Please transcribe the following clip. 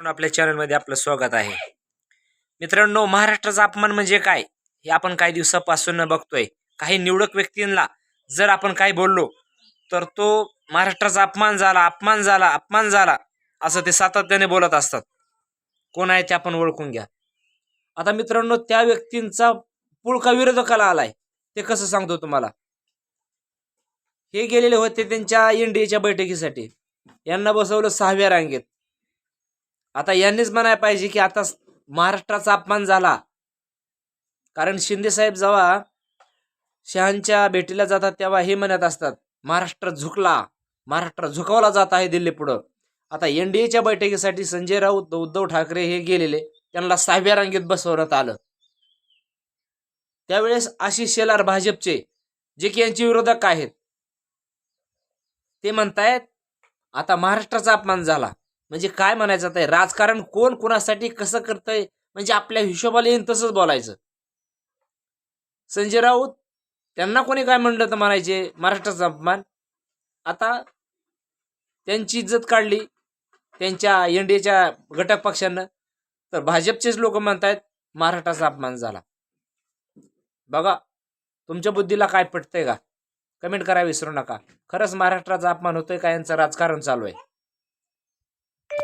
म्हणून आपल्या चॅनलमध्ये आपलं स्वागत आहे. मित्रांनो महाराष्ट्राचा अपमान म्हणजे काय? हे आपण काही दिवसापासून बघतोय. काही निवडक व्यक्तींना जर आपण काही बोललो तर तो महाराष्ट्राचा अपमान झाला अपमान झाला अपमान झाला असं ते सातत्याने बोलत असतात. कोण आहे ते आपण ओळखून घ्या. आता मित्रांनो त्या व्यक्तींचा पुळका विरोधकाला आलाय. ते कसं सांगतो तुम्हाला? हे गेलेले होते त्यांच्या एनडीएच्या बैठकीसाठी. यांना बसवलं सहाव्या रांगेत. आता यांनीच म्हणायला पाहिजे की आता महाराष्ट्राचा अपमान झाला. कारण शिंदे साहेब जेव्हा शहांच्या भेटीला जातात तेव्हा हे म्हणत असतात महाराष्ट्र झुकला महाराष्ट्र झुकवला जात आहे दिल्ली पुढं. आता एन डी एच्या बैठकीसाठी संजय राऊत उद्धव ठाकरे हे गेलेले त्यांना सहाव्या रांगेत बसवण्यात आलं. त्यावेळेस आशिष शेलार भाजपचे जे की यांचे विरोधक आहेत ते म्हणतायत आता महाराष्ट्राचा अपमान झाला. म्हणजे काय म्हणायचं आता राजकारण कोण कोणासाठी कसं करतंय? म्हणजे आपल्या हिशोबाला येईन तसंच बोलायचं. संजय राऊत त्यांना कोणी काय म्हणलं तर म्हणायचे? महाराष्ट्राचा अपमान. आता त्यांची इज्जत काढली त्यांच्या एन डी घटक पक्षानं. तर भाजपचेच लोक म्हणतायत महाराष्ट्राचा अपमान झाला. बघा तुमच्या बुद्धीला काय पटतंय का? कमेंट करा विसरू नका. खरंच महाराष्ट्राचा अपमान होतोय का? यांचं राजकारण चालू आहे.